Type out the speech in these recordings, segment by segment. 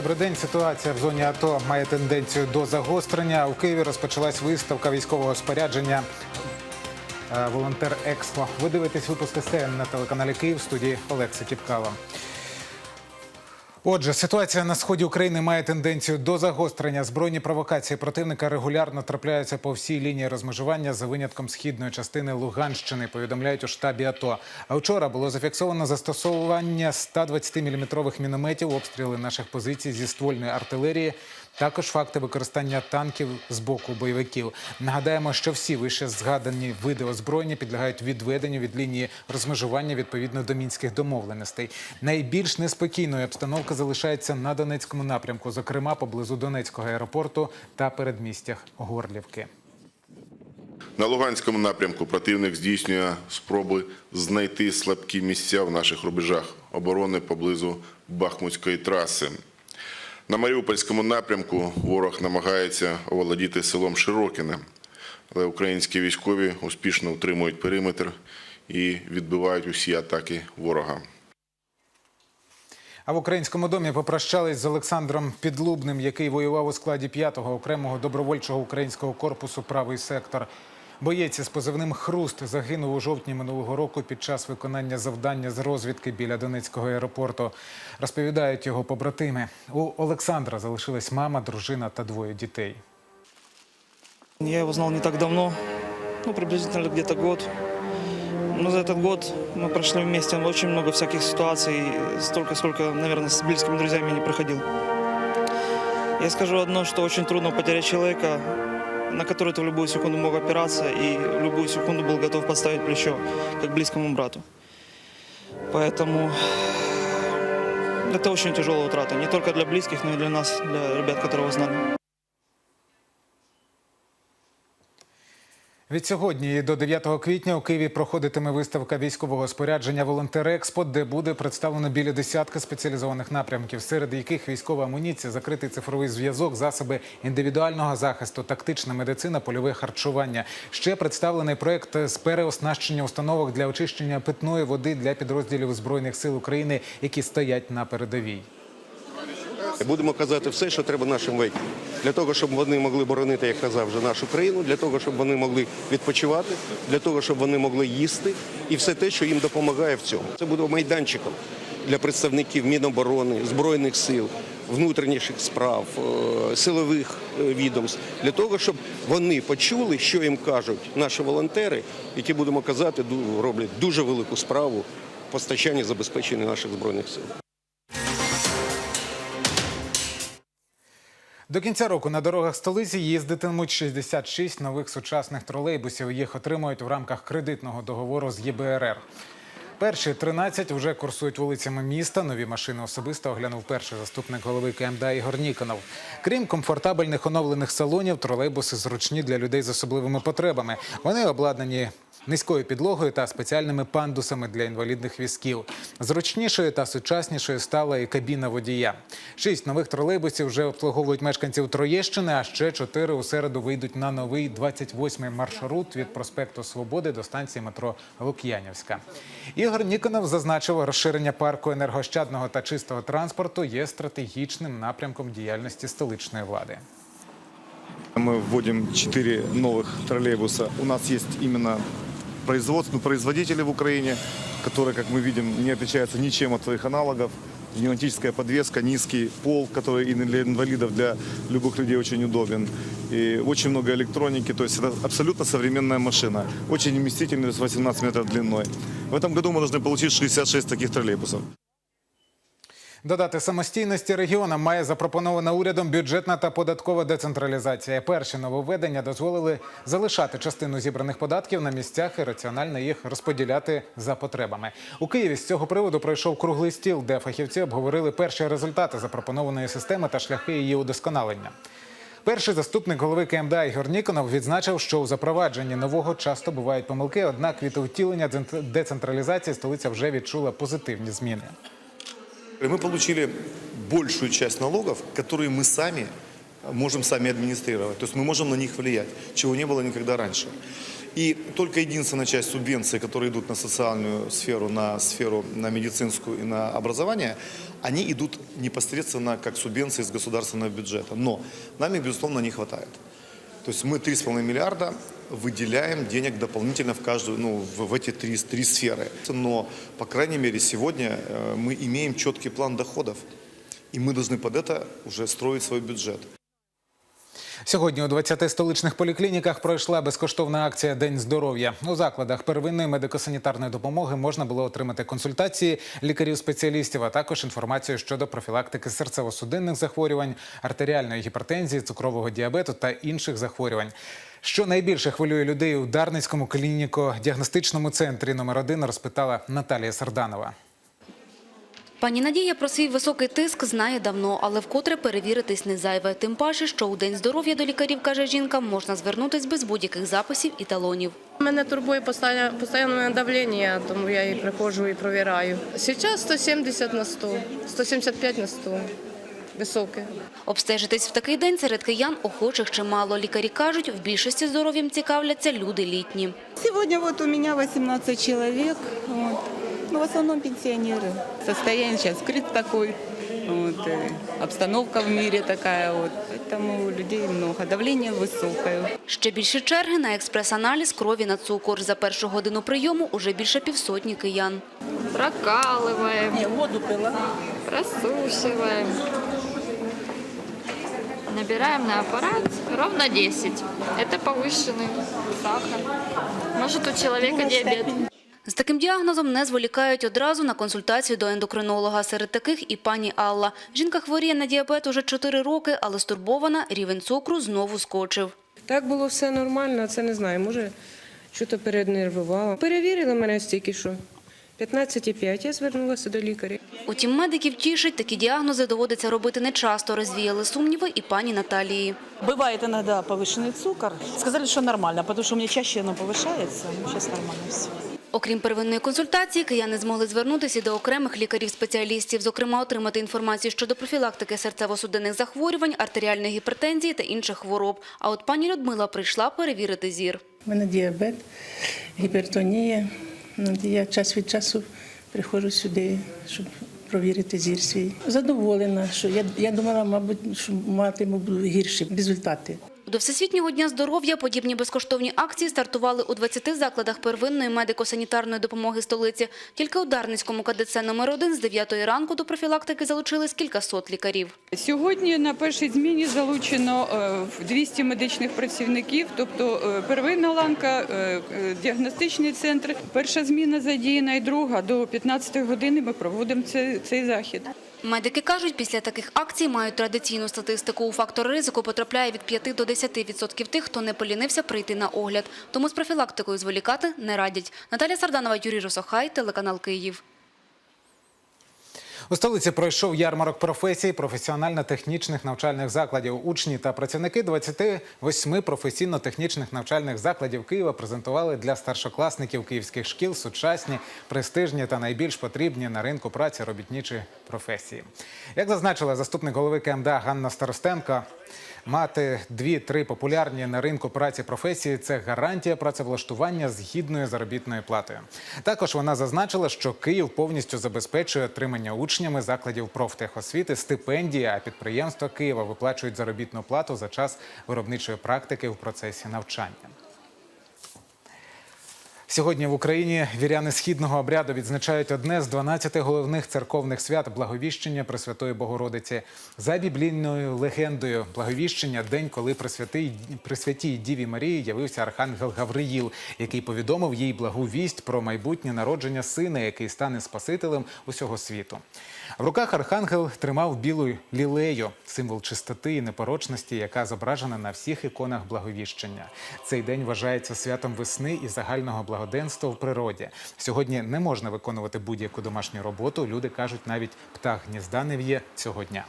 Добрий день. Ситуація в зоні АТО має тенденцію до загострення. У Києві розпочалась виставка військового спорядження. е, Волонтер Експо. Ви дивитесь випуск СТН на телеканалі Київ в студії Олекса Кіпкава. Отже, ситуація на сході України має тенденцію до загострення. Збройні провокації противника регулярно трапляються по всій лінії розмежування за винятком східної частини Луганщини. Повідомляють у штабі АТО. А вчора було зафіксовано застосовування 120-мм мінометів, обстріли наших позицій зі ствольної артилерії. Також факти використання танків з боку бойовиків. Нагадаємо, що всі вище згадані види озброєння підлягають відведенню від лінії розмежування відповідно до мінських домовленостей. Найбільш неспокійною обстановка залишається на Донецькому напрямку, зокрема поблизу Донецького аеропорту та передмістях Горлівки. На Луганському напрямку противник здійснює спроби знайти слабкі місця в наших рубежах оборони поблизу Бахмутської траси. На Маріупольському напрямку ворог намагається оволодіти селом Широкине, але українські військові успішно утримують периметр і відбивають усі атаки ворога. А в українському домі попрощались з Олександром Підлубним, який воював у складі 5-го окремого добровольчого українського корпусу Правий сектор. Боєць із позивним Хруст загинув у жовтні минулого року під час виконання завдання з розвідки біля Донецького аеропорту. Розповідають його побратими. У Олександра залишилась мама, дружина та двоє дітей. Я его знал не так давно, ну, приблизительно где-то год. Но за этот год мы прошли вместе очень много всяких ситуаций, столько, сколько, наверное, с близкими друзьями не проходил. Я скажу одно, что очень трудно потерять человека, на который ты в любую секунду мог опираться и в любую секунду был готов подставить плечо, как близкому брату. Поэтому это очень тяжелая утрата, не только для близких, но и для нас, для ребят, которые его знали. Від сьогодні до 9 квітня у Києві проходитиме виставка військового спорядження Волонтер Експо, де буде представлено біля десятка спеціалізованих напрямків, серед яких військова амуніція, закритий цифровий зв'язок, засоби індивідуального захисту, тактична медицина, польове харчування. Ще представлений проект з переоснащення установок для очищення питної води для підрозділів збройних сил України, які стоять на передовій. Будемо казати все, що треба нашим воякам. Для того, щоб вони могли боронити, як казав вже нашу країну, для того, щоб вони могли відпочивати, для того, щоб вони могли їсти і все те, що їм допомагає в цьому. Це буде майданчиком для представників Міноборони, Збройних сил, внутрішніх справ, е, силових е, відомств, для того, щоб вони почули, що їм кажуть наші волонтери, які будемо казати, роблять дуже велику справу в постачанні забезпечення наших збройних сил. До кінця року на дорогах столиці їздитимуть 66 нових сучасних тролейбусів. Їх отримують в рамках кредитного договору з ЄБРР. Перші 13 вже курсують вулицями міста. Нові машини особисто оглянув перший заступник голови КМДА Ігор Ніконов. Крім комфортабельних оновлених салонів, тролейбуси зручні для людей з особливими потребами. Вони обладнані низькою підлогою та спеціальними пандусами для інвалідних візків. Зручнішою та сучаснішою стала і кабіна водія. Шість нових тролейбусів вже обслуговують мешканців Троєщини, а ще чотири у середу вийдуть на новий 28-й маршрут від проспекту Свободи до станції метро Лук'янівська. Ігор Ніконов зазначив, розширення парку енергощадного та чистого транспорту є стратегічним напрямком діяльності столичної влади. Мы вводим 4 новых троллейбуса. У нас есть именно производство, ну, производители в Украине, которые, как мы видим, не отличаются ничем от своих аналогов. Пневматическая подвеска, низкий пол, который и для инвалидов, для любых людей очень удобен. И очень много электроники, то есть это абсолютно современная машина. Очень вместительный, то есть 18 метров длиной. В этом году мы должны получить 66 таких троллейбусов. Додати самостійності регіонам має запропонована урядом бюджетна та податкова децентралізація. Перші нововведення дозволили залишати частину зібраних податків на місцях і раціонально їх розподіляти за потребами. У Києві з цього приводу пройшов круглий стіл, де фахівці обговорили перші результати запропонованої системи та шляхи її удосконалення. Перший заступник голови КМДА Ігор Ніконов відзначив, що у запровадженні нового часто бувають помилки однак від втілення децентралізації столиця вже відчула позитивні зміни. Мы получили большую часть налогов, которые мы сами можем сами администрировать. То есть мы можем на них влиять, чего не было никогда раньше. И только единственная часть субвенций, которые идут на социальную сферу, на сферу, на медицинскую и на образование, они идут непосредственно как субвенции из государственного бюджета. Но нам их, безусловно, не хватает. То есть мы 3,5 миллиарда выделяем денег дополнительно в каждую, ну, в, в эти три, три сферы. Но, по крайней мере, сегодня э, мы имеем четкий план доходов. И мы должны под это уже строить свой бюджет. Сьогодні у 20 столичних поліклініках пройшла безкоштовна акція День здоров'я. У закладах первинної медико-санітарної допомоги можна було отримати консультації лікарів-спеціалістів, а також інформацію щодо профілактики серцево-судинних захворювань, артеріальної гіпертензії, цукрового діабету та інших захворювань. Що найбільше хвилює людей у Дарницькому клініко-діагностичному центрі номер 1 розпитала Наталія Сарданова. Пані Надія про свій високий тиск знає давно, але вкотре перевіритись не зайве. Тим паче, що у День здоров'я до лікарів, каже жінка, можна звернутись без будь-яких записів і талонів. Мене турбує постійне, давлення, тому я і приходжу і провіряю. Зараз 170 на 100, 175 на 100 Високе. Обстежитись в такий день серед киян охочих чимало. Лікарі кажуть, в більшості здоров'ям цікавляться люди літні. Сегодня вот у меня 18 человек, вот. ну, в основном пенсионеры. Состояние сейчас крит такой, вот, и обстановка в мире такая, вот. поэтому людей много, давление высокое. Ще більше черги на експрес-аналіз крові на цукор. За першу годину прийому уже більше півсотні киян. прокалываем, воду пила. просушиваем. Набираем на аппарат ровно 10. Это повышенный сахар. Может у человека диабет. З таким діагнозом не зволікають одразу на консультацію до ендокринолога. Серед таких і пані Алла. Жінка хворіє на діабет уже 4 роки, але стурбована, рівень цукру знову скочив. Так було все нормально, це не знаю, може, що то перенервувало. Перевірили мене стільки, що 15,5, я звернулася до лікаря. Утім, медиків тішить, такі діагнози доводиться робити нечасто. Розвіяли сумніви і пані Наталії. Бывает иногда повышенный цукор. Сказали, что нормально, потому что у меня чаще оно повышается. Ну, Сейчас нормально все. Окрім первинної консультації, кияни змогли звернутися і до окремих лікарів-спеціалістів, зокрема отримати інформацію щодо профілактики серцево-судинних захворювань, артеріальної гіпертензії та інших хвороб. А от пані Людмила прийшла перевірити зір. У мене діабет, гіпертонія. Я час від часу приходжу сюди, щоб провірити зір свій. Задоволена, що я, я думала, мабуть, що матиму гірші результати. До Всесвітнього дня здоров'я подібні безкоштовні акції стартували у 20 закладах первинної медико-санітарної допомоги столиці. Тільки у Дарницькому КДЦ номер 1 з 9 ранку до профілактики залучились кількасот лікарів. Сьогодні на першій зміні залучено е, 200 медичних працівників, тобто е, первинна ланка, е, е, діагностичний центр. Перша зміна задіяна і друга. До 15 години ми проводимо цей захід. Медики кажуть, після таких акцій мають традиційну статистику. У фактор ризику потрапляє від 5 до 10% тих, хто не полінився прийти на огляд. Тому з профілактикою зволікати не радять. Наталя Сарданова, Юрій Росохай, телеканал Київ. У столиці пройшов ярмарок професій професіонально-технічних навчальних закладів. Учні та працівники 28 професійно-технічних навчальних закладів Києва презентували для старшокласників київських шкіл сучасні, престижні та найбільш потрібні на ринку праці робітничі професії. Як зазначила заступник голови КМДА Ганна Старостенко, Мати дві-три популярні на ринку праці професії це гарантія працевлаштування з гідною заробітною платою. Також вона зазначила, що Київ повністю забезпечує отримання учнями закладів профтехосвіти стипендії, а підприємства Києва виплачують заробітну плату за час виробничої практики в процесі навчання. Сьогодні в Україні віряни східного обряду відзначають одне з 12 головних церковних свят Благовіщення Пресвятої Богородиці. За біблійною легендою Благовіщення день, коли Пресвятий Пресвятій Діві Марії явився архангел Гавриїл, який повідомив їй благу вість про майбутнє народження сина, який стане Спасителем усього світу. В руках архангел тримав білу лілею, символ чистоти і непорочності, яка зображена на всіх іконах благовіщення. Цей день вважається святом весни і загального благоденства в природі. Сьогодні не можна виконувати будь-яку домашню роботу. Люди кажуть, навіть птах гнізда не в'є цього дня.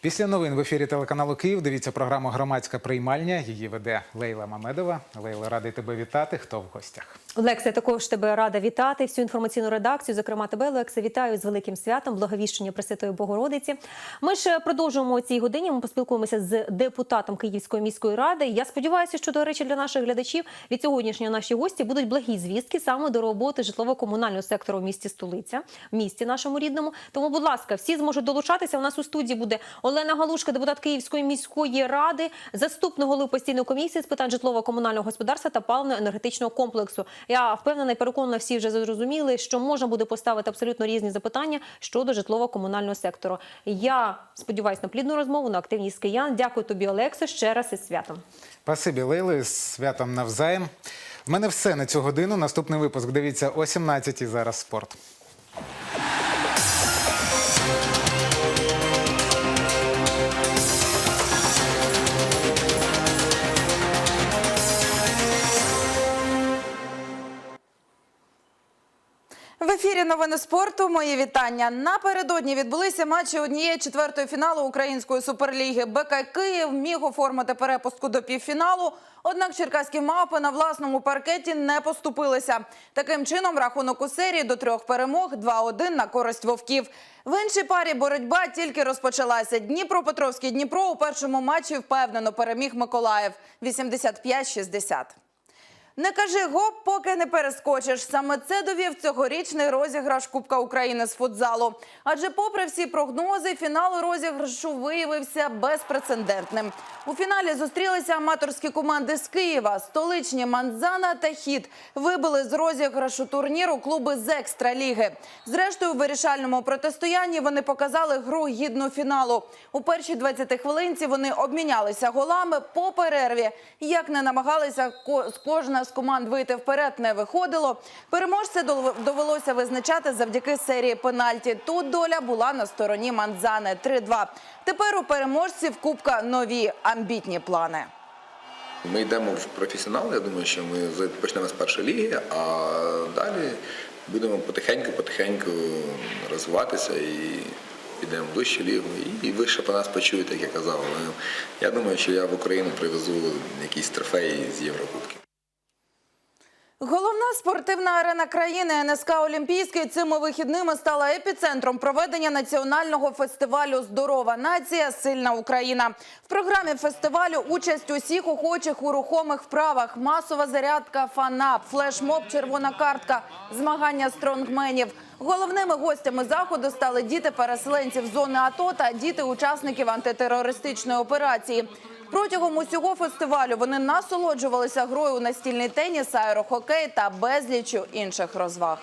Після новин в ефірі телеканалу Київ дивіться програму Громадська приймальня. Її веде Лейла Мамедова. Лейла, радий тебе вітати. Хто в гостях? Олекса, також тебе рада вітати всю інформаційну редакцію. Зокрема, тебе, Олекса, вітаю з великим святом, благовіщення Пресвятої Богородиці. Ми ж продовжуємо цій годині. Ми поспілкуємося з депутатом Київської міської ради. Я сподіваюся, що до речі, для наших глядачів від сьогоднішнього наші гості будуть благі звістки саме до роботи житлово-комунального сектору в місті столиця, в місті нашому рідному. Тому, будь ласка, всі зможуть долучатися. У нас у студії буде Олена Галушка, депутат Київської міської ради, заступник голови постійної комісії з питань житлово-комунального господарства та паливно-енергетичного комплексу. Я впевнена і переконана, всі вже зрозуміли, що можна буде поставити абсолютно різні запитання щодо житлово-комунального сектору. Я сподіваюся на плідну розмову, на активність киян. Дякую тобі, Олексо, ще раз із святом. Спасибі, Лили, з святом навзаєм. В мене все на цю годину. Наступний випуск дивіться о 17-й. Зараз спорт. Ефірі новини спорту. Мої вітання. Напередодні відбулися матчі однієї четвертої фіналу української суперліги. БК Київ міг оформити перепустку до півфіналу. Однак черкаські мавпи на власному паркеті не поступилися. Таким чином, рахунок у серії до трьох перемог 2-1 на користь вовків. В іншій парі боротьба тільки розпочалася. Дніпропетровський Дніпро у першому матчі впевнено переміг Миколаїв 85-60. Не кажи гоп, поки не перескочиш. Саме це довів цьогорічний розіграш Кубка України з футзалу. Адже, попри всі прогнози, фінал розіграшу виявився безпрецедентним. У фіналі зустрілися аматорські команди з Києва. Столичні Манзана та Хіт вибили з розіграшу турніру клуби з екстраліги. Зрештою, у вирішальному протистоянні вони показали гру гідну фіналу. У першій 20 хвилинці вони обмінялися голами по перерві. Як не намагалися ко- кожна з команд вийти вперед, не виходило. Переможця довелося визначати завдяки серії пенальті. Тут доля була на стороні Манзани 3-2. Тепер у переможців Кубка нові амбітні плани. Ми йдемо в професіонал. Я думаю, що ми почнемо з першої ліги, а далі будемо потихеньку-потихеньку розвиватися і підемо в вищу лігу. І, і ви ще про нас почуєте, як я казав. Я думаю, що я в Україну привезу якісь трофеї з Єврокубків. Головна спортивна арена країни НСК Олімпійський цими вихідними стала епіцентром проведення національного фестивалю Здорова нація, сильна Україна. В програмі фестивалю участь усіх охочих у рухомих вправах, масова зарядка, фанап, флешмоб, червона картка, змагання стронгменів. Головними гостями заходу стали діти переселенців зони АТО та діти учасників антитерористичної операції. Протягом усього фестивалю вони насолоджувалися грою у настільний теніс, аерохокей та безлічю інших розваг.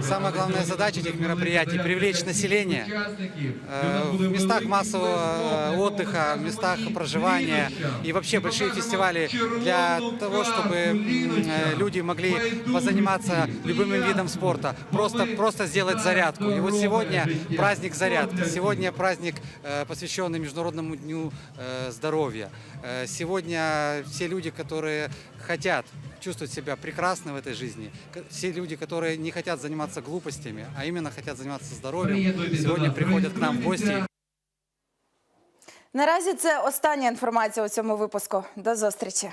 Самая главная задача этих мероприятий – привлечь население э, в местах массового э, отдыха, в местах проживания и вообще большие фестивали для того, чтобы э, люди могли позаниматься любым видом спорта, просто, просто сделать зарядку. И вот сегодня праздник зарядки, сегодня праздник, посвященный Международному дню здоровья. Сегодня все люди, которые хотят чувствовать себя прекрасно в этой жизни. Все люди, которые не хотят заниматься глупостями, а именно хотят заниматься здоровьем, сегодня приходят к нам в гости. Наразі це остання інформація у цьому випуску. До зустрічі.